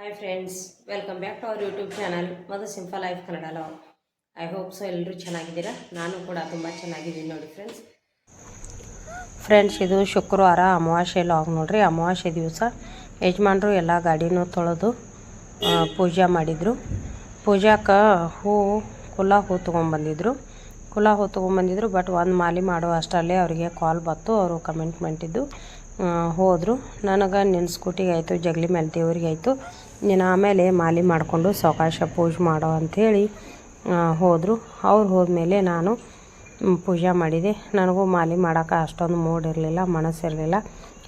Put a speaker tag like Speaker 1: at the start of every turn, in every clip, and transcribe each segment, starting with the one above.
Speaker 1: Hi friends welcome back to our YouTube channel Madhu simple life Kannada love I hope so ಎಲ್ಲರೂ ಚೆನ್ನಾಗಿದ್ದೀರಾ? ನಾನು ಕೂಡ ತುಂಬ ಚೆನ್ನಾಗಿದ್ದೀನಿ ನೋಡಿ ಫ್ರೆಂಡ್ಸ್ ಫ್ರೆಂಡ್ಸ್ ಇದು ಶುಕ್ರವಾರ ಅಮಾವಾಸ್ಯೆ ಲಾಗ್ ನೋಡಿರಿ. ಅಮಾವಾಸ್ಯೆ ದಿವಸ ಯಜಮಾನರು ಎಲ್ಲ ಗಾಡಿನೂ ತೊಳೆದು ಪೂಜೆ ಮಾಡಿದರು. ಪೂಜಾಕ್ಕೆ ಹೂ, ಕುಲ ಹೂ ತೊಗೊಂಬಂದಿದ್ರು. ಕುಲ ಹೂ ತೊಗೊಂಬಂದಿದ್ರು ಬಟ್ ಒಂದು ಮಾಲಿ ಮಾಡೋ ಅಷ್ಟರಲ್ಲಿ ಅವರಿಗೆ ಕಾಲ್ ಬಂತು. ಅವರು ಕಮೆಂಟ್ಮೆಂಟಿದ್ದು ಹೋದರು. ನನಗೆ ನಿನ್ನ ಸ್ಕೂಟಿಗೆ ಆಯಿತು, ಜಗಲಿ ಮೇಲೆ ದೇವರಿಗೆ ಆಯಿತು. ನೀನು ಆಮೇಲೆ ಮಾಲಿ ಮಾಡಿಕೊಂಡು ಸಾವಕಾಶ ಪೂಜೆ ಮಾಡೋ ಅಂಥೇಳಿ ಹೋದರು. ಅವ್ರು ಹೋದ್ಮೇಲೆ ನಾನು ಪೂಜೆ ಮಾಡಿದೆ. ನನಗೂ ಮಾಲಿ ಮಾಡೋಕೆ ಅಷ್ಟೊಂದು ಮೂಡ್ ಇರಲಿಲ್ಲ ಮನಸ್ಸಿರಲಿಲ್ಲ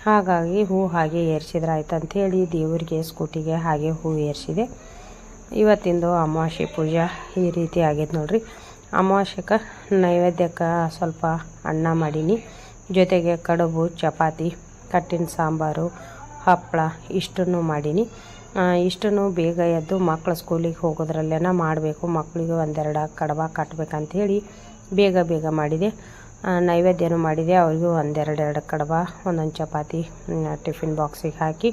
Speaker 1: ಹಾಗಾಗಿ ಹೂ ಹಾಗೆ ಏರ್ಸಿದ್ರೆ ಆಯ್ತು ಅಂಥೇಳಿ ದೇವರಿಗೆ, ಸ್ಕೂಟಿಗೆ ಹಾಗೆ ಹೂ ಏರಿಸಿದೆ. ಇವತ್ತಿಂದು ಅಮಾವಾಸ್ಯೆ ಪೂಜೆ ಈ ರೀತಿ ಆಗೈತೆ ನೋಡ್ರಿ. ಅಮಾವಾಸ್ಯಕ್ಕೆ ನೈವೇದ್ಯಕ್ಕೆ ಸ್ವಲ್ಪ ಅನ್ನ ಮಾಡೀನಿ. ಜೊತೆಗೆ ಕಡುಬು, ಚಪಾತಿ, ಕಟ್ಟಿನ ಸಾಂಬಾರು, ಹಪ್ಪಳ ಇಷ್ಟನ್ನು ಮಾಡೀನಿ. ಇಷ್ಟನ್ನು ಬೇಗ ಎದ್ದು ಮಕ್ಕಳು ಸ್ಕೂಲಿಗೆ ಹೋಗೋದ್ರಲ್ಲೇನ ಮಾಡಬೇಕು. ಮಕ್ಕಳಿಗೆ ಒಂದೆರಡು ಕಡಬ ಕಟ್ಟಬೇಕಂಥೇಳಿ ಬೇಗ ಬೇಗ ಮಾಡಿದೆ. ನೈವೇದ್ಯನು ಮಾಡಿದೆ. ಅವ್ರಿಗೂ ಒಂದೆರಡೆರಡು ಕಡಬ, ಒಂದೊಂದು ಚಪಾತಿ ಟಿಫಿನ್ ಬಾಕ್ಸಿಗೆ ಹಾಕಿ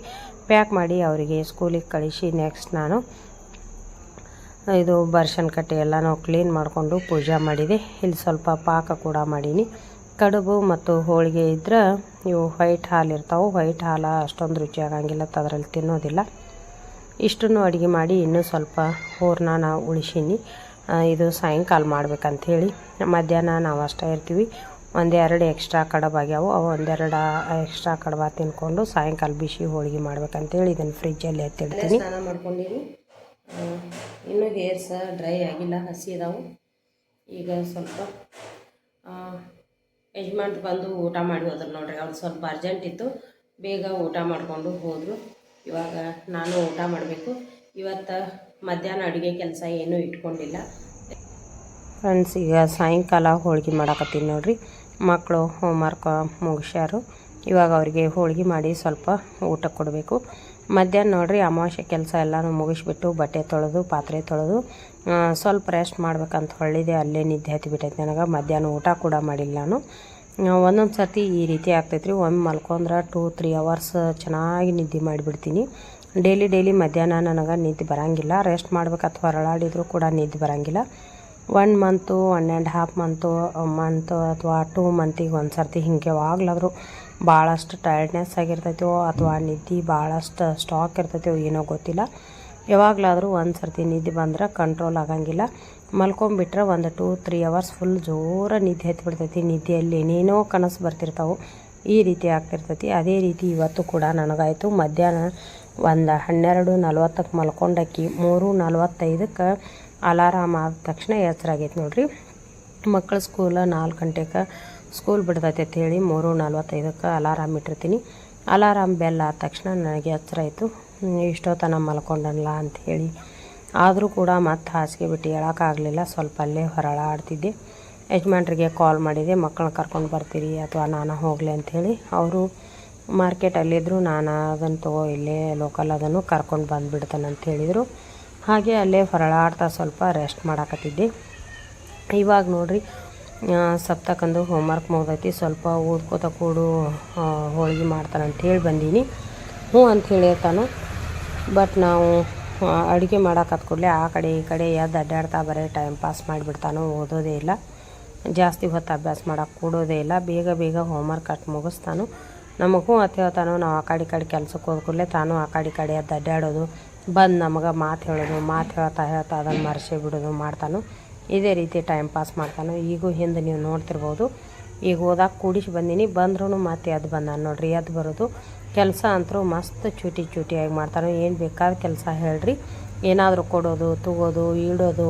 Speaker 1: ಪ್ಯಾಕ್ ಮಾಡಿ ಅವರಿಗೆ ಸ್ಕೂಲಿಗೆ ಕಳಿಸಿ ನೆಕ್ಸ್ಟ್ ನಾನು ಇದು ಬರ್ಷನ್ ಕಟ್ಟೆ ಎಲ್ಲನೂ ಕ್ಲೀನ್ ಮಾಡಿಕೊಂಡು ಪೂಜೆ ಮಾಡಿದೆ. ಇಲ್ಲಿ ಸ್ವಲ್ಪ ಪಾಕ ಕೂಡ ಮಾಡೀನಿ. ಕಡುಬು ಮತ್ತು ಹೋಳಿಗೆ ಇದ್ರೆ ಇವು ವೈಟ್ ಹಾಲು ಇರ್ತಾವೆ. ವೈಟ್ ಹಾಲು ಅಷ್ಟೊಂದು ರುಚಿ ಆಗಂಗಿಲ್ಲ ಅದರಲ್ಲಿ ತಿನ್ನೋದಿಲ್ಲ. ಇಷ್ಟನ್ನು ಅಡುಗೆ ಮಾಡಿ ಇನ್ನೂ ಸ್ವಲ್ಪ ಹೂರಣ ನಾವು ಉಳಿಸೀನಿ. ಇದು ಸಾಯಂಕಾಲ ಮಾಡ್ಬೇಕಂಥೇಳಿ ಮಧ್ಯಾಹ್ನ ನಾವು ಅಷ್ಟೇ ಇರ್ತೀವಿ. ಒಂದೆರಡು ಎಕ್ಸ್ಟ್ರಾ ಕಡಬ ಆಗ್ಯಾವು. ಅವು ಒಂದೆರಡು ಎಕ್ಸ್ಟ್ರಾ ಕಡಬ ತಿನ್ಕೊಂಡು ಸಾಯಂಕಾಲ ಬಿಸಿ ಹೋಳಿಗೆ ಮಾಡ್ಬೇಕಂತೇಳಿ ಇದನ್ನು ಫ್ರಿಜ್ಜಲ್ಲಿ ಎತ್ತಿಡ್ತೀನಿ. ಸ್ನಾನ ಮಾಡ್ಕೊಂಡಿನಿ. ಇನ್ನೂ ಸಹ ಡ್ರೈ ಆಗಿಲ್ಲ, ಹಸಿ ಇದಾವು ಈಗ ಸ್ವಲ್ಪ ಯಜಮಾನ್ರು ಬಂದು ಊಟ ಮಾಡಿ ಹೋದ್ರು ನೋಡ್ರಿ. ಅವ್ರು ಸ್ವಲ್ಪ ಅರ್ಜೆಂಟ್ ಇತ್ತು. ಬೇಗ ಊಟ ಮಾಡಿಕೊಂಡು ಹೋದರು. ಇವಾಗ ನಾನು ಊಟ ಮಾಡಬೇಕು. ಇವತ್ತು ಮಧ್ಯಾಹ್ನ ಅಡುಗೆ ಕೆಲಸ ಏನೂ ಇಟ್ಕೊಂಡಿಲ್ಲ. ಫ್ರೆಂಡ್ಸ್ ಈಗ ಸಾಯಂಕಾಲ ಹೋಳ್ಗೆ ಮಾಡಕತ್ತೀನಿ ನೋಡ್ರಿ. ಮಕ್ಕಳು ಹೋಮ್ವರ್ಕ್ ಮುಗಿಸ್ಯಾರು. ಇವಾಗ ಅವರಿಗೆ ಹೋಳ್ಗೆ ಮಾಡಿ ಸ್ವಲ್ಪ ಊಟ ಕೊಡಬೇಕು. ಮಧ್ಯಾಹ್ನ ನೋಡಿರಿ ಅಮಾವಾಸ್ಯೆ ಕೆಲಸ ಎಲ್ಲನೂ ಮುಗಿಸ್ಬಿಟ್ಟು ಬಟ್ಟೆ ತೊಳೆದು, ಪಾತ್ರೆ ತೊಳೆದು ಸ್ವಲ್ಪ ರೆಸ್ಟ್ ಮಾಡ್ಬೇಕಂತ ಹೊಳ್ಳಿದೆ ಅಲ್ಲೇ ನಿದ್ದೆ ಹತ್ತಿಬಿಟ್ಟೈತೆ ನನಗೆ. ಮಧ್ಯಾಹ್ನ ಊಟ ಕೂಡ ಮಾಡಿಲ್ಲ ನಾನು. ಒಂದೊಂದು ಸರ್ತಿ ಈ ರೀತಿ ಆಗ್ತೈತ್ರಿ. ಒಮ್ಮೆ ಮಲ್ಕೊಂಡ್ರೆ ಟೂ ತ್ರೀ ಅವರ್ಸ್ ಚೆನ್ನಾಗಿ ನಿದ್ದೆ ಮಾಡಿಬಿಡ್ತೀನಿ. ಡೈಲಿ ಡೈಲಿ ಮಧ್ಯಾಹ್ನ ನನಗೆ ನಿದ್ದೆ ಬರೋಂಗಿಲ್ಲ. ರೆಸ್ಟ್ ಮಾಡ್ಬೇಕು ಅಥವಾ ಹೊರಳಾಡಿದ್ರು ಕೂಡ ನಿದ್ದೆ ಬರಂಗಿಲ್ಲ. One month one and half month month ಅಥವಾ ಟೂ ಮಂತಿಗೆ ಒಂದು ಸರ್ತಿ ಹಿಂಗೆ ಯಾವಾಗಲಾದರೂ ಭಾಳಷ್ಟು ಟೈರ್ಡ್ನೆಸ್ ಆಗಿರ್ತೈತೋ ಅಥವಾ ನಿದ್ದೆ ಭಾಳಷ್ಟು ಸ್ಟಾಕ್ ಇರ್ತೈತೋ ಏನೋ ಗೊತ್ತಿಲ್ಲ. ಯಾವಾಗಲಾದರೂ ಒಂದು ಸರ್ತಿ ನಿದ್ದೆ ಬಂದ್ರೆ ಕಂಟ್ರೋಲ್ ಆಗಂಗಿಲ್ಲ. ಮಲ್ಕೊಂಬಿಟ್ರೆ ಒಂದು ಟೂ ತ್ರೀ ಅವರ್ಸ್ ಫುಲ್ ಜೋರ ನಿದ್ದೆ ಹತ್ತಿ ಬಿಡ್ತೈತಿ ನಿದ್ದೆಯಲ್ಲಿ ಏನೇನೋ ಕನಸು ಬರ್ತಿರ್ತಾವೆ. ಈ ರೀತಿ ಆಗ್ತಿರ್ತೈತಿ. ಅದೇ ರೀತಿ ಇವತ್ತು ಕೂಡ ನನಗಾಯಿತು. ಮಧ್ಯಾಹ್ನ ಒಂದು ಹನ್ನೆರಡು ನಲ್ವತ್ತಕ್ಕೆ ಮಲ್ಕೊಂಡಕ್ಕಿ ಮೂರು ನಲ್ವತ್ತೈದಕ್ಕೆ ಅಲಾರಾಮ್ ಆದ ತಕ್ಷಣ ಎಚ್ಚರಾಗೈತೆ ನೋಡ್ರಿ. ಮಕ್ಕಳ ಸ್ಕೂಲ ನಾಲ್ಕು ಗಂಟೆಗೆ ಸ್ಕೂಲ್ ಬಿಡ್ತೈತೆ ಅಂತ ಹೇಳಿ ಮೂರು ನಲ್ವತ್ತೈದಕ್ಕೆ ಅಲಾರಾಮ್ ಇಟ್ಟಿರ್ತೀನಿ. ಅಲಾರಾಮ್ ಬೆಲ್ಲ ಆದ ತಕ್ಷಣ ನನಗೆ ಎಚ್ಚರ ಆಯಿತು. ಮಲ್ಕೊಂಡನಲ್ಲ ಮಲ್ಕೊಂಡಲ್ಲ ಅಂಥೇಳಿ ಆದರೂ ಕೂಡ ಮತ್ತೆ ಹಾಸಿಗೆ ಬಿಟ್ಟು ಹೇಳೋಕ್ಕಾಗಲಿಲ್ಲ ಸ್ವಲ್ಪ ಅಲ್ಲೇ ಹೊರಳಾಡ್ತಿದ್ದೆ. ಯಜಮಾನ್ರಿಗೆ ಕಾಲ್ ಮಾಡಿದೆ, ಮಕ್ಕಳನ್ನ ಕರ್ಕೊಂಡು ಬರ್ತೀರಿ ಅಥವಾ ನಾನು ಹೋಗಲಿ ಅಂಥೇಳಿ ಅವರು ಮಾರ್ಕೆಟಲ್ಲಿದ್ದರು ನಾನು ಅದನ್ನು ತಗೋ, ಇಲ್ಲೇ ಲೋಕಲ್ ಅದನ್ನು ಕರ್ಕೊಂಡು ಬಂದುಬಿಡ್ತಾನೆ ಅಂತ ಹೇಳಿದರು ಹಾಗೆ ಅಲ್ಲೇ ಹೊರಳಾಡ್ತಾ ಸ್ವಲ್ಪ ರೆಸ್ಟ್ ಮಾಡಾಕತ್ತಿದ್ದೆ. ಇವಾಗ ನೋಡಿರಿ ಸಪ್ತಕಂದು ಹೋಮ್ವರ್ಕ್ ಮುಗ್ದೈತಿ. ಸ್ವಲ್ಪ ಓದ್ಕೋತ ಕೂಡು ಹೋಳಿಗೆ ಹೋಳ್ಗೆ ಮಾಡ್ತಾನೆ ಅಂಥೇಳಿ ಬಂದೀನಿ. ಹ್ಞೂ ಅಂತ ಹೇಳಿರ್ತಾನೆ ಬಟ್ ನಾವು ಅಡುಗೆ ಮಾಡೋಕೆ ಕೂಡಲೇ ಆ ಕಡೆ ಈ ಕಡೆ ಎದ್ದು ಅಡ್ಡಾಡ್ತಾ ಬರೀ ಟೈಮ್ ಪಾಸ್ ಮಾಡಿಬಿಡ್ತಾನೋ ಓದೋದೇ ಇಲ್ಲ. ಜಾಸ್ತಿ ಹೊತ್ತು ಅಭ್ಯಾಸ ಮಾಡೋಕೆ ಕೂಡೋದೇ ಇಲ್ಲ. ಬೇಗ ಬೇಗ ಹೋಮ್ವರ್ಕ್ ಕಟ್ ಮುಗಿಸ್ತಾನು. ನಮಗೂ ಅತ್ತೆ ಹೇಳ್ತಾನು ನಾವು ಆ ಕಡೆ ಈ ಕಡೆ ಕೆಲಸಕ್ಕೆ ಹೋದ ಕೂಡಲೇ ತಾನು ಆ ಕಡೆ ಈ ಕಡೆ ಎದ್ದು ಅಡ್ಡಾಡೋದು, ಬಂದು ನಮಗೆ ಮಾತು ಹೇಳೋದು, ಮಾತು ಹೇಳ್ತಾ ಹೇಳ್ತಾ ಅದನ್ನು ಮರೆಸೇ ಬಿಡೋದು ಮಾಡ್ತಾನು. ಇದೇ ರೀತಿ ಟೈಮ್ ಪಾಸ್ ಮಾಡ್ತಾನು. ಈಗೂ ಹಿಂದೆ ನೀವು ನೋಡ್ತಿರ್ಬೋದು. ಈಗ ಓದಾಕ ಕೂಡಿಸಿ ಬಂದೀನಿ. ಬಂದ್ರೂ ಮತ್ತೆ ಅದು ಬಂದಾನ ನೋಡ್ರಿ ಅದು ಬರೋದು? ಕೆಲಸ ಅಂತರೂ ಮಸ್ತ್ ಚೂಟಿ ಚೂಟಿಯಾಗಿ ಮಾಡ್ತಾರೆ. ಏನು ಬೇಕಾದ ಕೆಲಸ ಹೇಳ್ರಿ. ಏನಾದರೂ ಕೊಡೋದು, ತಗೋದು ಇಡೋದು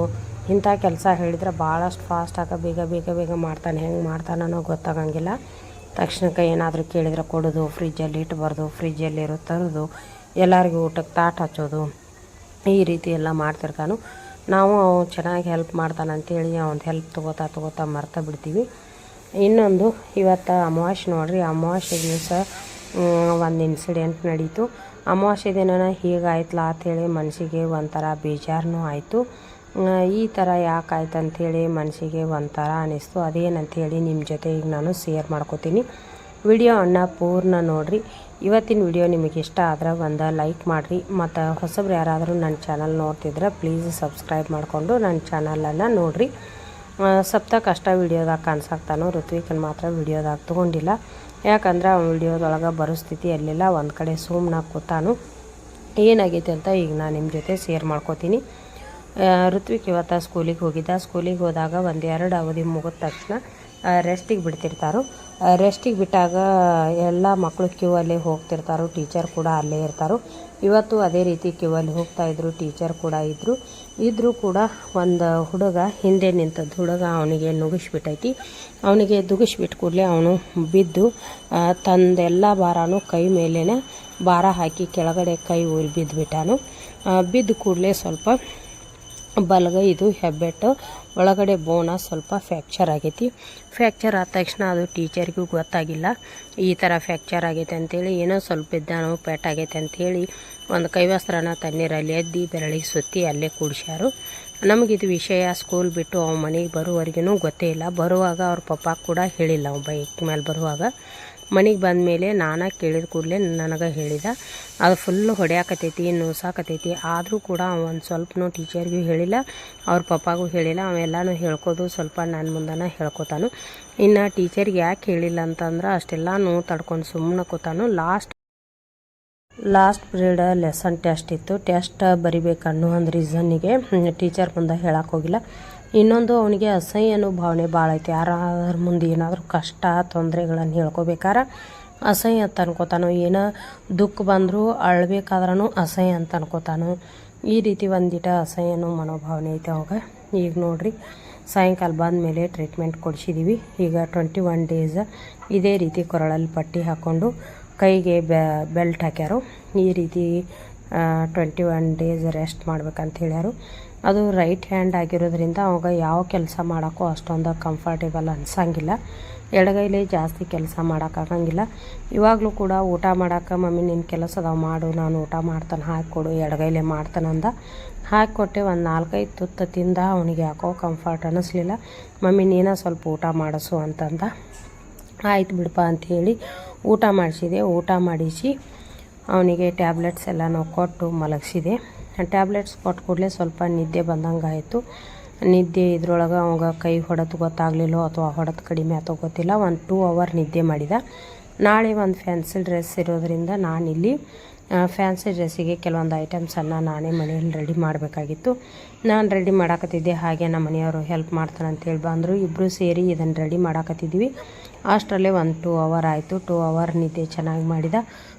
Speaker 1: ಇಂಥ ಕೆಲಸ ಹೇಳಿದ್ರೆ ಭಾಳಷ್ಟು ಫಾಸ್ಟಾಗ ಬೇಗ ಬೇಗ ಬೇಗ ಮಾಡ್ತಾನೆ. ಹೆಂಗೆ ಮಾಡ್ತಾನೋ ಗೊತ್ತಾಗಂಗಿಲ್ಲ. ತಕ್ಷಣಕ್ಕೆ ಏನಾದರೂ ಕೇಳಿದ್ರೆ ಕೊಡೋದು ಫ್ರಿಜ್ಜಲ್ಲಿ ಇಟ್ಬಾರ್ದು ಫ್ರಿಜ್ಜಲ್ಲಿರೋ ತರೋದು, ಎಲ್ಲರಿಗೂ ಊಟಕ್ಕೆ ತಾಟ್ ಹಚ್ಚೋದು, ಈ ರೀತಿ ಎಲ್ಲ ಮಾಡ್ತಿರ್ತಾನು. ನಾವು ಚೆನ್ನಾಗಿ ಹೆಲ್ಪ್ ಮಾಡ್ತಾನೆ ಅಂತೇಳಿ ಅವ್ನ ಹೆಲ್ಪ್ ತೊಗೋತಾ ತೊಗೋತಾ ಮರ್ತಾ ಬಿಡ್ತೀವಿ. ಇನ್ನೊಂದು, ಇವತ್ತು ಅಮಾವಾಸ್ಯೆ ನೋಡ್ರಿ. ಅಮಾವಾಸ್ಯೆ ದಿವಸ ಒಂದು ಇನ್ಸಿಡೆಂಟ್ ನಡೀತು. ಅಮಾವಾಸ್ಯೆ ದಿನನ ಹೀಗಾಯ್ತಲ್ಲ ಅಂಥೇಳಿ ಮನಸ್ಸಿಗೆ ಒಂಥರ ಬೇಜಾರನೂ ಆಯಿತು. ಈ ಥರ ಯಾಕೆ ಆಯ್ತು ಅಂಥೇಳಿ ಮನಸ್ಸಿಗೆ ಒಂಥರ ಅನ್ನಿಸ್ತು ಅದೇನಂಥೇಳಿ ನಿಮ್ಮ ಜೊತೆ ಈಗ ನಾನು ಶೇರ್ ಮಾಡ್ಕೋತೀನಿ. ವಿಡಿಯೋ ಅನ್ನ ಪೂರ್ಣ ನೋಡಿರಿ. ಇವತ್ತಿನ ವಿಡಿಯೋ ನಿಮಗೆ ಇಷ್ಟ ಆದ್ರೆ ಒಂದು ಲೈಕ್ ಮಾಡಿರಿ. ಮತ್ತು ಹೊಸಬ್ರು ಯಾರಾದರೂ ನನ್ನ ಚಾನಲ್ ನೋಡ್ತಿದ್ರೆ ಪ್ಲೀಸ್ ಸಬ್ಸ್ಕ್ರೈಬ್ ಮಾಡಿಕೊಂಡು ನನ್ನ ಚಾನಲನ್ನು ನೋಡಿರಿ. ಸಪ್ತ ಕಷ್ಟ ವಿಡಿಯೋದಾಗ ಕಾಣಿಸಾಕ್ತಾನೋ ಋತ್ವಿಕನ್ ಮಾತ್ರ ವಿಡಿಯೋದಾಗ ತೊಗೊಂಡಿಲ್ಲ. ಯಾಕಂದ್ರೆ ಅವ್ನು ವಿಡಿಯೋದೊಳಗೆ ಬರೋ ಸ್ಥಿತಿ ಅಲ್ಲಿಲ್ಲ ಒಂದು ಕಡೆ ಸುಮ್ಮನೆ ಕೂತಾನು. ಏನಾಗೈತೆ ಅಂತ ಈಗ ನಾನು ನಿಮ್ಮ ಜೊತೆ ಶೇರ್ ಮಾಡ್ಕೋತೀನಿ. ಆ, ಋತ್ವಿಕ್ ಇವತ್ತು ಸ್ಕೂಲಿಗೆ ಹೋಗಿದ್ದ. ಸ್ಕೂಲಿಗೆ ಹೋದಾಗ ಒಂದು ಎರಡು ಅವಧಿ ಮುಗಿದ ತಕ್ಷಣ ರೆಸ್ಟಿಗೆ ಬಿಡ್ತಿರ್ತಾರೋ. ರೆಸ್ಟಿಗೆ ಬಿಟ್ಟಾಗ ಎಲ್ಲ ಮಕ್ಕಳು ಕ್ಯೂ ಅಲ್ಲೇ ಹೋಗ್ತಿರ್ತಾರೆ ಟೀಚರ್ ಕೂಡ ಅಲ್ಲೇ ಇರ್ತಾರೆ. ಇವತ್ತು ಅದೇ ರೀತಿ ಕ್ಯೂ ಅಲ್ಲಿ ಹೋಗ್ತಾ ಇದ್ರು ಟೀಚರ್ ಕೂಡ ಇದ್ದರು ಇದ್ದರೂ ಕೂಡ ಒಂದು ಹುಡುಗ ಹಿಂದೆ ನಿಂತದ್ದು. ಹುಡುಗ ಅವನಿಗೆ ನುಗಿಸ್ಬಿಟ್ಟೈತಿ ಅವನಿಗೆ ದುಗಿಸ್ಬಿಟ್ಟು ಕೂಡಲೇ ಅವನು ಬಿದ್ದು ತಂದೆಲ್ಲ ಭಾರನೂ ಕೈ ಮೇಲೇ ಭಾರ ಹಾಕಿ ಕೆಳಗಡೆ ಕೈ ಊರಿ ಬಿದ್ದುಬಿಟ್ಟಾನು ಬಿದ್ದ ಕೂಡಲೇ ಸ್ವಲ್ಪ ಬಲಗೈ ಇದು ಹೆಬ್ಬೆಟ್ಟು ಒಳಗಡೆ ಬೋನ ಸ್ವಲ್ಪ ಫ್ಯಾಕ್ಚರ್ ಆಗೈತಿ. ಫ್ಯಾಕ್ಚರ್ ಆದ ತಕ್ಷಣ ಅದು ಟೀಚರ್ಗೂ ಗೊತ್ತಾಗಿಲ್ಲ. ಈ ಥರ ಫ್ಯಾಕ್ಚರ್ ಆಗೈತೆ ಅಂತೇಳಿ ಏನೋ ಸ್ವಲ್ಪ ಇದ್ದಾನೋ ಆಗೈತೆ ಅಂಥೇಳಿ ಒಂದು ಕೈವಸ್ತ್ರನ ತಣ್ಣೀರಲ್ಲಿ ಎದ್ದು ಬೆರಳಿಗೆ ಸುತ್ತಿ ಅಲ್ಲೇ ಕೂಡಿಸ್ಯಾರು. ನಮಗಿದು ವಿಷಯ ಸ್ಕೂಲ್ ಬಿಟ್ಟು ಅವ್ನ ಮನೆಗೆ ಬರುವವರೆಗೂ ಗೊತ್ತೇ ಇಲ್ಲ. ಬರುವಾಗ ಅವ್ರ ಪಪ್ಪ ಕೂಡ ಹೇಳಿಲ್ಲ ಅವ್ನು ಬೈಕ್ ಮೇಲೆ ಬರುವಾಗ. ಮನೆಗೆ ಬಂದ ಮೇಲೆ ನಾನು ಕೇಳಿದ ಕೂಡಲೇ ನನಗೆ ಹೇಳಿದ. ಅದು ಫುಲ್ಲು ಹೊಡ್ಯಾಕತೈತಿ, ನೋಸಾಕತೈತಿ. ಆದರೂ ಕೂಡ ಒಂದು ಸ್ವಲ್ಪನೂ ಟೀಚರ್ಗೂ ಹೇಳಿಲ್ಲ, ಅವ್ರ ಪಪ್ಪಾಗೂ ಹೇಳಿಲ್ಲ. ಅವೆಲ್ಲನೂ ಹೇಳ್ಕೋದು ಸ್ವಲ್ಪ ನನ್ನ ಮುಂದನ ಹೇಳ್ಕೊತಾನು. ಇನ್ನು ಟೀಚರ್ಗೆ ಯಾಕೆ ಹೇಳಿಲ್ಲ ಅಂತಂದ್ರೆ ಅಷ್ಟೆಲ್ಲ ನೋವು ತಡ್ಕೊಂಡು ಸುಮ್ಮನೆ ಕೂತಾನು. Last last period lesson test ಇತ್ತು. ಟೆಸ್ಟ್ ಬರಿಬೇಕು ಅನ್ನೋ ಒಂದು ರೀಸನ್ನಿಗೆ ಟೀಚರ್ ಮುಂದೆ ಹೇಳಕ್ಕೆ ಹೋಗಿಲ್ಲ. ಇನ್ನೊಂದು ಅವನಿಗೆ ಅಸಹ್ಯ ಅನ್ನೋ ಭಾವನೆ ಭಾಳ ಐತಿ. ಯಾರಾದ್ರ ಮುಂದೆ ಏನಾದರೂ ಕಷ್ಟ, ತೊಂದರೆಗಳನ್ನು ಹೇಳ್ಕೊಬೇಕಾರೆ ಅಸಹ್ಯ ಅಂತ ಅನ್ಕೋತಾನೋ, ಏನೋ ದುಃಖ ಬಂದರೂ ಅಳ್ಬೇಕಾದ್ರೂ ಅಸಹ್ಯ ಅಂತ ಅನ್ಕೋತಾನೋ, ಈ ರೀತಿ ಒಂದಿಟ ಅಸಹ್ಯ ಅನ್ನೋ ಮನೋಭಾವನೆ ಐತೆ ಅವಾಗ. ಈಗ ನೋಡಿರಿ, ಸಾಯಂಕಾಲ ಬಂದಮೇಲೆ ಟ್ರೀಟ್ಮೆಂಟ್ ಕೊಡಿಸಿದ್ದೀವಿ ಈಗ ಟ್ವೆಂಟಿ ಒನ್ ಡೇಸ್ ಇದೇ ರೀತಿ ಕೊರಳಲ್ಲಿ ಪಟ್ಟಿ ಹಾಕ್ಕೊಂಡು ಕೈಗೆ ಬೆಲ್ಟ್ ಹಾಕ್ಯಾರು. ಈ ರೀತಿ ಟ್ವೆಂಟಿ ಒನ್ ಡೇಸ್ ರೆಸ್ಟ್ ಮಾಡ್ಬೇಕಂತ ಹೇಳ್ಯಾರು. ಅದು ರೈಟ್ ಹ್ಯಾಂಡ್ ಆಗಿರೋದ್ರಿಂದ ಅವಾಗ ಯಾವ ಕೆಲಸ ಮಾಡೋಕ್ಕೂ ಅಷ್ಟೊಂದು ಕಂಫರ್ಟೇಬಲ್ ಅನ್ಸಂಗಿಲ್ಲ. ಎಡಗೈಲಿ ಜಾಸ್ತಿ ಕೆಲಸ ಮಾಡೋಕ್ಕಾಗಂಗಿಲ್ಲ ಇವಾಗಲೂ ಕೂಡ ಊಟ ಮಾಡೋಕೆ ಮಮ್ಮಿ ನಿನ್ನ ಕೆಲಸ ಅದಾವ, ಮಾಡು, ನಾನು ಊಟ ಮಾಡ್ತಾನೆ ಹಾಕಿಕೊಡು ಎಡಗೈಲೆ ಮಾಡ್ತಾನಂದ ಹಾಕಿಕೊಟ್ಟೆ ಒಂದು ನಾಲ್ಕೈದು ತುತ್ತು ತಿಂದ ಅವನಿಗೆ ಯಾಕೋ ಕಂಫರ್ಟ್ ಅನ್ನಿಸ್ಲಿಲ್ಲ ಮಮ್ಮಿ, ನೀನು ಸ್ವಲ್ಪ ಊಟ ಮಾಡಿಸು ಅಂತಂದ. ಆಯ್ತು ಬಿಡಪ್ಪ ಅಂಥೇಳಿ ಊಟ ಮಾಡಿಸಿದೆ. ಊಟ ಮಾಡಿಸಿ ಅವನಿಗೆ ಟ್ಯಾಬ್ಲೆಟ್ಸ್ ಎಲ್ಲ ನಾವು ಕೊಟ್ಟು ಮಲಗಿಸಿದೆ. ಟ್ಯಾಬ್ಲೆಟ್ಸ್ ಕೊಟ್ಟು ಕೂಡಲೇ ಸ್ವಲ್ಪ ನಿದ್ದೆ ಬಂದಂಗೆ ಆಯಿತು ನಿದ್ದೆ ಇದ್ರೊಳಗೆ ಅವಾಗ ಕೈ ಹೊಡೆದು ಗೊತ್ತಾಗಲಿಲ್ಲೋ ಅಥವಾ ಹೊಡೆದು ಕಡಿಮೆ ಆತೋ ಗೊತ್ತಿಲ್ಲ. ಒಂದು ಟೂ ಅವರ್ ನಿದ್ದೆ ಮಾಡಿದ. ನಾಳೆ ಒಂದು ಫ್ಯಾನ್ಸಿ ಡ್ರೆಸ್ ಇರೋದರಿಂದ ನಾನಿಲ್ಲಿ ಫ್ಯಾನ್ಸಿ ಡ್ರೆಸ್ಸಿಗೆ ಕೆಲವೊಂದು ಐಟಮ್ಸನ್ನು ನಾನೇ ಮನೆಯಲ್ಲಿ ರೆಡಿ ಮಾಡಬೇಕಾಗಿತ್ತು. ನಾನು ರೆಡಿ ಮಾಡಾಕತ್ತಿದ್ದೆ. ಹಾಗೆ ನಮ್ಮ ಮನೆಯವರು ಹೆಲ್ಪ್ ಮಾಡ್ತಾನೆ ಅಂತೇಳಿ ಬಂದರು. ಇಬ್ಬರು ಸೇರಿ ಇದನ್ನು ರೆಡಿ ಮಾಡಾಕತ್ತಿದ್ವಿ. ಅಷ್ಟರಲ್ಲೇ ಒಂದು ಟೂ ಅವರ್ ಆಯಿತು. ಟೂ ಅವರ್ ನಿದ್ದೆ ಚೆನ್ನಾಗಿ ಮಾಡಿದ.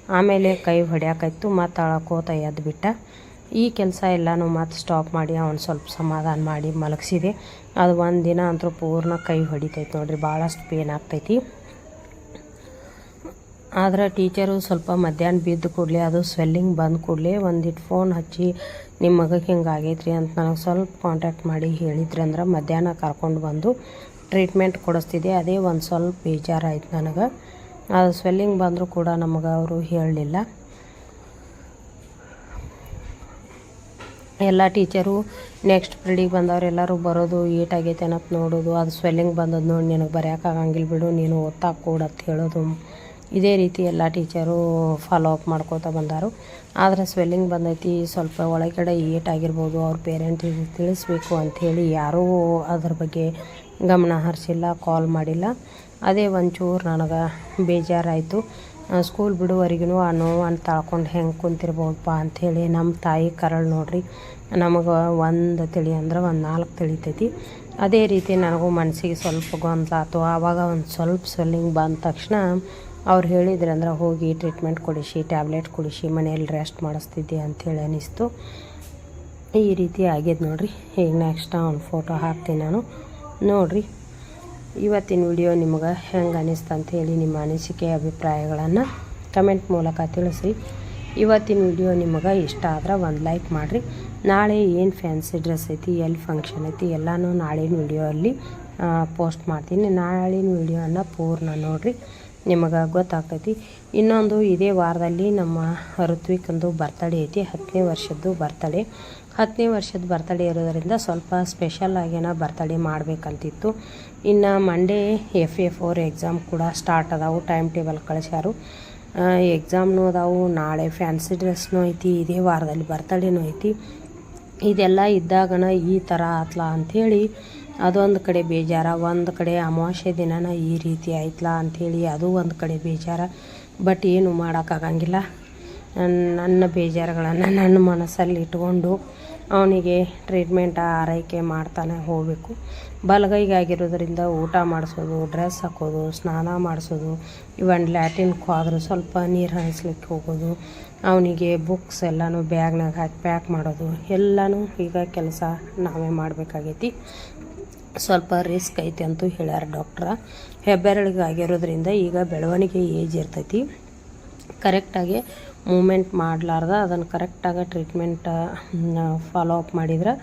Speaker 1: ಆಮೇಲೆ ಕೈ ಹೊಡ್ಯಾಕಾಯ್ತು, ಮತ್ತು ಅಳಕೋತ ಎದ್ದು ಬಿಟ್ಟ. ಈ ಕೆಲಸ ಎಲ್ಲನೂ ಮತ್ತೆ ಸ್ಟಾಪ್ ಮಾಡಿ ಅವ್ನು ಸ್ವಲ್ಪ ಸಮಾಧಾನ ಮಾಡಿ ಮಲಗಿಸಿದೆ. ಅದು ಒಂದು ದಿನ ಅಂತೂ ಪೂರ್ಣ ಕೈ ಹೊಡಿತೈತೆ ನೋಡ್ರಿ ಭಾಳಷ್ಟು ಪೇನ್ ಆಗ್ತೈತಿ. ಆದ್ರೆ ಟೀಚರು ಸ್ವಲ್ಪ ಮಧ್ಯಾಹ್ನ ಬಿದ್ದು ಕೂಡಲೇ ಅದು ಸ್ವೆಲ್ಲಿಂಗ್ ಬಂದ ಕೂಡಲೇ ಒಂದಿಟ್ಟು ಫೋನ್ ಹಚ್ಚಿ ನಿಮ್ಮ ಮಗಕ್ಕೆ ಹಿಂಗೆ ಆಗೈತ್ರಿ ಅಂತ ನನಗೆ ಸ್ವಲ್ಪ ಕಾಂಟ್ಯಾಕ್ಟ್ ಮಾಡಿ ಹೇಳಿದ್ರಿ ಅಂದ್ರೆ ಮಧ್ಯಾಹ್ನ ಕರ್ಕೊಂಡು ಬಂದು ಟ್ರೀಟ್ಮೆಂಟ್ ಕೊಡಿಸ್ತಿದ್ದೆ. ಅದೇ ಒಂದು ಸ್ವಲ್ಪ ಬೇಜಾರಾಯ್ತು ನನಗೆ. ಅದು ಸ್ವೆಲ್ಲಿಂಗ್ ಬಂದರೂ ಕೂಡ ನಮಗೆ ಅವರು ಹೇಳಲಿಲ್ಲ. ಎಲ್ಲ ಟೀಚರು ನೆಕ್ಸ್ಟ್ ಪಿರಿಡಿಗೆ ಬಂದವ್ರು ಎಲ್ಲರೂ ಬರೋದು ಏಟಾಗೈತೆ ಅನ್ನೋದು ನೋಡೋದು, ಅದು ಸ್ವೆಲ್ಲಿಂಗ್ ಬಂದದ್ದು ನೋಡಿ ನಿನಗೆ ಬರೆಯೋಕ್ಕಾಗಂಗಿಲ್ಲ ಬಿಡು, ನೀನು ಓದ್ತಾ ಕೊಡು ಅಂತ ಹೇಳೋದು. ಇದೇ ರೀತಿ ಎಲ್ಲ ಟೀಚರು ಫಾಲೋ ಅಪ್ ಮಾಡ್ಕೋತಾ ಬಂದರು. ಆದರೆ ಸ್ವೆಲ್ಲಿಂಗ್ ಬಂದೈತಿ, ಸ್ವಲ್ಪ ಒಳಗಡೆ ಏಟಾಗಿರ್ಬೋದು ಅವ್ರ ಪೇರೆಂಟ್ಸಿಗೆ ತಿಳಿಸ್ಬೇಕು ಅಂಥೇಳಿ ಯಾರೂ ಅದ್ರ ಬಗ್ಗೆ ಗಮನ ಹರಿಸಿಲ್ಲ ಕಾಲ್ ಮಾಡಿಲ್ಲ. ಅದೇ ಒಂಚೂರು ನನಗೆ ಬೇಜಾರಾಯಿತು. ಸ್ಕೂಲ್ ಬಿಡುವರೆಗೂ ಆ ನೋವನ್ನು ತಳ್ಕೊಂಡು ಹೆಂಗೆ ಕುಂತಿರ್ಬೋದಪ್ಪ ಅಂಥೇಳಿ ನಮ್ಮ ತಾಯಿ ಕರಳು ನೋಡ್ರಿ. ನಮಗೆ ಒಂದು ತಿಳಿ ಅಂದ್ರೆ ಒಂದು ನಾಲ್ಕು ತಿಳಿತೈತಿ ಅದೇ ರೀತಿ ನನಗೂ ಮನಸ್ಸಿಗೆ ಸ್ವಲ್ಪ ಗೊಂದಲ ಆಯ್ತು. ಆವಾಗ ಒಂದು ಸ್ವಲ್ಪ ಸ್ವೆಲ್ಲಿಂಗ್ ಬಂದ ತಕ್ಷಣ ಅವ್ರು ಹೇಳಿದ್ರು ಅಂದ್ರೆ ಹೋಗಿ ಟ್ರೀಟ್ಮೆಂಟ್ ಕೊಡಿಸಿ ಟ್ಯಾಬ್ಲೆಟ್ ಕೊಡಿಸಿ, ಮನೆಯಲ್ಲಿ ರೆಸ್ಟ್ ಮಾಡಿಸ್ತಿದ್ದೆ ಅಂಥೇಳಿ ಅನ್ನಿಸ್ತು. ಈ ರೀತಿ ಆಗ್ಯದ ನೋಡ್ರಿ. ಈಗ ನೆಕ್ಸ್ಟ್ ಒಂದು ಫೋಟೋ ಹಾಕ್ತೀನಿ ನಾನು. ನೋಡ್ರಿ. ಇವತ್ತಿನ ವಿಡಿಯೋ ನಿಮಗೆ ಹೆಂಗೆ ಅನ್ನಿಸ್ತು ಅಂತ ಹೇಳಿ ನಿಮ್ಮ ಅನಿಸಿಕೆ, ಅಭಿಪ್ರಾಯಗಳನ್ನು ಕಮೆಂಟ್ ಮೂಲಕ ತಿಳಿಸಿ. ಇವತ್ತಿನ ವಿಡಿಯೋ ನಿಮಗೆ ಇಷ್ಟ ಆದ್ರೆ ಒಂದು ಲೈಕ್ ಮಾಡಿರಿ. ನಾಳೆ ಏನು ಫ್ಯಾನ್ಸಿ ಡ್ರೆಸ್ ಐತಿ, ಎಲ್ಲಿ ಫಂಕ್ಷನ್ ಐತಿ ಎಲ್ಲನೂ ನಾಳಿನ ವಿಡಿಯೋ ಅಲ್ಲಿ ಪೋಸ್ಟ್ ಮಾಡ್ತೀನಿ. ನಾಳಿನ ವಿಡಿಯೋನ ಪೂರ್ಣ ನೋಡಿರಿ. ನಿಮಗೆ ಗೊತ್ತಾಗ್ತೈತಿ. ಇನ್ನೊಂದು ಇದೇ ವಾರದಲ್ಲಿ ನಮ್ಮ ಋತ್ವಿಕಂದು ಬರ್ತಡೇ ಐತಿ, ಹತ್ತನೇ ವರ್ಷದ್ದು ಬರ್ತಡೇ ಹತ್ತನೇ ವರ್ಷದ ಬರ್ತಡೇ ಇರೋದರಿಂದ ಸ್ವಲ್ಪ ಸ್ಪೆಷಲ್ ಆಗೇನ ಬರ್ತಡೇ ಮಾಡಬೇಕಂತಿತ್ತು. ಇನ್ನು Monday F A four exam ಕೂಡ ಸ್ಟಾರ್ಟ್ ಅದಾವು ಟೈಮ್ ಟೇಬಲ್ ಕಳಿಸ್ಯಾರು. ಎಕ್ಸಾಮ್ನೂ ಅದಾವು, ನಾಳೆ ಫ್ಯಾನ್ಸಿ ಡ್ರೆಸ್ನೂ ಐತಿ, ಇದೇ ವಾರದಲ್ಲಿ ಬರ್ತಡೇನೂ ಐತಿ. ಇದೆಲ್ಲ ಇದ್ದಾಗನ ಈ ಥರ ಆತ್ಲಾ ಅಂಥೇಳಿ ಅದೊಂದು ಕಡೆ ಬೇಜಾರ, ಒಂದು ಕಡೆ ಅಮಾವಾಸ್ಯೆ ದಿನನ ಈ ರೀತಿ ಆಯ್ತಲ್ಲ ಅಂಥೇಳಿ ಅದು ಒಂದು ಕಡೆ ಬೇಜಾರ. ಬಟ್ ಏನು ಮಾಡೋಕ್ಕಾಗಂಗಿಲ್ಲ. ನನ್ನ ಬೇಜಾರುಗಳನ್ನು ನನ್ನ ಮನಸ್ಸಲ್ಲಿ ಇಟ್ಕೊಂಡು ಅವನಿಗೆ ಟ್ರೀಟ್ಮೆಂಟ್ ಆರೈಕೆ ಮಾಡ್ತಾನೆ ಹೋಗಬೇಕು. ಬಲಗೈಗಾಗಿರೋದ್ರಿಂದ ಊಟ ಮಾಡಿಸೋದು ಡ್ರೆಸ್ ಹಾಕೋದು, ಸ್ನಾನ ಮಾಡಿಸೋದು ಇವನ್ ಲ್ಯಾಟಿನ್ ಹೋದ್ರೆ ಸ್ವಲ್ಪ ನೀರು ಹಾಯಿಸ್ಲಿಕ್ಕೆ ಹೋಗೋದು, ಅವನಿಗೆ ಬುಕ್ಸ್ ಎಲ್ಲನೂ ಬ್ಯಾಗ್ನಾಗ ಹಾಕಿ ಪ್ಯಾಕ್ ಮಾಡೋದು, ಎಲ್ಲನೂ ಈಗ ಕೆಲಸ ನಾವೇ ಮಾಡಬೇಕಾಗೈತಿ. ಸ್ವಲ್ಪ ರಿಸ್ಕ್ ಐತಿ ಅಂತೂ ಹೇಳ್ಯಾರ ಡಾಕ್ಟ್ರ ಹೆಬ್ಬೆರಳಿಗೆ ಆಗಿರೋದ್ರಿಂದ ಈಗ ಬೆಳವಣಿಗೆ ಏಜ್ ಇರ್ತೈತಿ. ಕರೆಕ್ಟಾಗಿ ಮೂಮೆಂಟ್ ಮಾಡಲಾರ್ದ, ಅದನ್ನು ಕರೆಕ್ಟಾಗಿ ಟ್ರೀಟ್ಮೆಂಟ್ ಫಾಲೋ ಅಪ್ ಮಾಡಿದ್ರೆ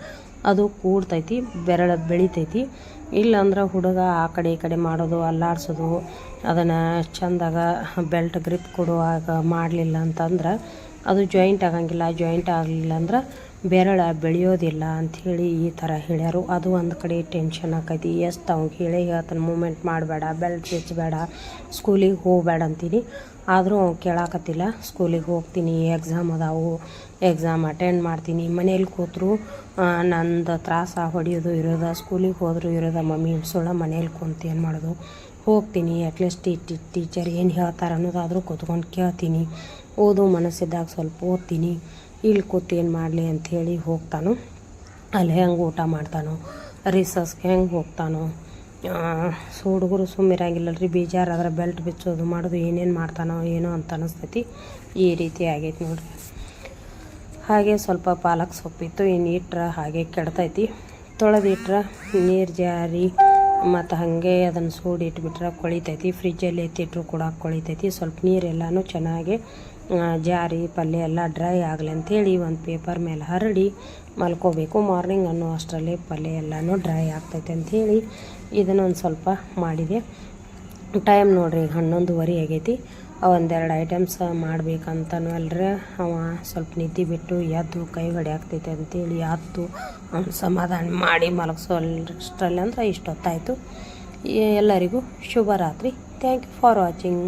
Speaker 1: ಅದು ಕೂಡ್ತೈತಿ, ಬೆರಳು ಬೆಳಿತೈತಿ. ಇಲ್ಲಾಂದ್ರೆ ಹುಡುಗ ಆ ಕಡೆ ಈ ಕಡೆ ಮಾಡೋದು, ಅಲ್ಲಾಡ್ಸೋದು, ಅದನ್ನು ಚಂದಾಗ ಬೆಲ್ಟ್ ಗ್ರಿಪ್ ಕೊಡುವಾಗ ಮಾಡಲಿಲ್ಲ ಅಂತಂದ್ರೆ ಅದು ಜಾಯಿಂಟ್ ಆಗಂಗಿಲ್ಲ ಜಾಯಿಂಟ್ ಆಗಲಿಲ್ಲ ಅಂದ್ರೆ ಬೆರಳ ಬೆಳೆಯೋದಿಲ್ಲ ಅಂಥೇಳಿ ಈ ಥರ ಹೇಳ್ಯಾರು. ಅದು ಒಂದು ಕಡೆ ಟೆನ್ಷನ್ ಆಕೈತಿ. ಎಷ್ಟು ಅವ್ನು ಹೇಳಿ ಹೇಳ್ತಾನೆ ಮೂಮೆಂಟ್ ಮಾಡಬೇಡ ಬೆಲ್ಟ್ ಬಿಚ್ಚಬೇಡ ಸ್ಕೂಲಿಗೆ ಹೋಗಬೇಡ ಅಂತೀನಿ. ಆದರೂ ಅವ್ನು ಕೇಳಾಕತ್ತಿಲ್ಲ ಸ್ಕೂಲಿಗೆ ಹೋಗ್ತೀನಿ ಎಕ್ಸಾಮ್ ಅದಾವು ಎಕ್ಸಾಮ್ ಅಟೆಂಡ್ ಮಾಡ್ತೀನಿ. ಮನೇಲಿ ಕೂತರು ನಂದು ತ್ರಾಸ ಹೊಡಿಯೋದು ಇರೋದ ಸ್ಕೂಲಿಗೆ ಹೋದರೂ ಇರೋದ, ಮಮ್ಮಿ ಸುಳ್ಳ ಮನೇಲಿ ಕುಂತು ಏನು ಮಾಡೋದು? ಹೋಗ್ತೀನಿ ಅಟ್ಲೀಸ್ಟ್ ಟೀಚರ್ ಏನು ಹೇಳ್ತಾರೆ ಅನ್ನೋದಾದರೂ ಕೂತ್ಕೊಂಡು ಕೇಳ್ತೀನಿ. ಓದು ಮನಸ್ಸಿದ್ದಾಗ ಸ್ವಲ್ಪ ಓದ್ತೀನಿ. ಇಲ್ಲಿ ಕೂತು ಏನು ಮಾಡಲಿ ಅಂಥೇಳಿ ಹೋಗ್ತಾನೋ. ಅಲ್ಲಿ ಹೆಂಗೆ ಊಟ ಮಾಡ್ತಾನೋ, ರಿಸಸ್ಗೆ ಹೆಂಗೆ ಹೋಗ್ತಾನೋ ಸೊ ಹುಡುಗರು ಸುಮ್ಮಿರಂಗಿಲ್ಲಲ್ರಿ ಬೇಜಾರಾದ್ರೆ ಬೆಲ್ಟ್ ಬಿಚ್ಚೋದು, ಮಾಡೋದು, ಏನೇನು ಮಾಡ್ತಾನೋ, ಏನೋ ಅಂತ ಅನಿಸ್ತೈತಿ. ಈ ರೀತಿ ಆಗೈತಿ ನೋಡ್ರಿ. ಹಾಗೆ ಸ್ವಲ್ಪ ಪಾಲಕ್ ಸೊಪ್ಪಿತ್ತು ಇನ್ನು ಇಟ್ರೆ ಹಾಗೆ ಕೆಡ್ತೈತಿ. ತೊಳೆದಿಟ್ರೆ ನೀರು ಜಾರಿ, ಮತ್ತು ಹಾಗೆ ಅದನ್ನು ಸೂಡಿ ಇಟ್ಬಿಟ್ರೆ ಕೊಳಿತೈತಿ. ಫ್ರಿಜ್ಜಲ್ಲಿ ಎತ್ತಿಟ್ರು ಕೂಡ ಕೊಳಿತೈತಿ. ಸ್ವಲ್ಪ ನೀರೆಲ್ಲನೂ ಚೆನ್ನಾಗಿ ಜಾರಿ, ಪಲ್ಯ ಎಲ್ಲ ಡ್ರೈ ಆಗಲಿ ಅಂಥೇಳಿ ಒಂದು ಪೇಪರ್ ಮೇಲೆ ಹರಡಿ ಮಲ್ಕೋಬೇಕು. ಮಾರ್ನಿಂಗ್ ಅನ್ನೋ ಅಷ್ಟರಲ್ಲಿ ಪಲ್ಯ ಎಲ್ಲನೂ ಡ್ರೈ ಆಗ್ತೈತೆ ಅಂಥೇಳಿ ಇದನ್ನೊಂದು ಸ್ವಲ್ಪ ಮಾಡಿದೆ. ಟೈಮ್ ನೋಡಿರಿ, ಈಗ ಹನ್ನೊಂದುವರೆ ಆಗೈತಿ. ಒಂದೆರಡು ಐಟಮ್ಸ್ ಮಾಡ್ಬೇಕಂತನೂ ಅಲ್ರಿ. ಅವ ಸ್ವಲ್ಪ ನಿದ್ದೆ ಬಿಟ್ಟು ಎದ್ದು ಕೈ ಹೊಡೆಯಾಗ್ತೈತೆ ಅಂತೇಳಿ ಎದ್ದು ಅವ್ನು ಸಮಾಧಾನ ಮಾಡಿ ಮಲಗಿಸೋ ಅಷ್ಟರಲ್ಲಿ ಅಂದ್ರೆ ಇಷ್ಟೊತ್ತಾಯಿತು. ಎಲ್ಲರಿಗೂ ಶುಭರಾತ್ರಿ. Thank you for watching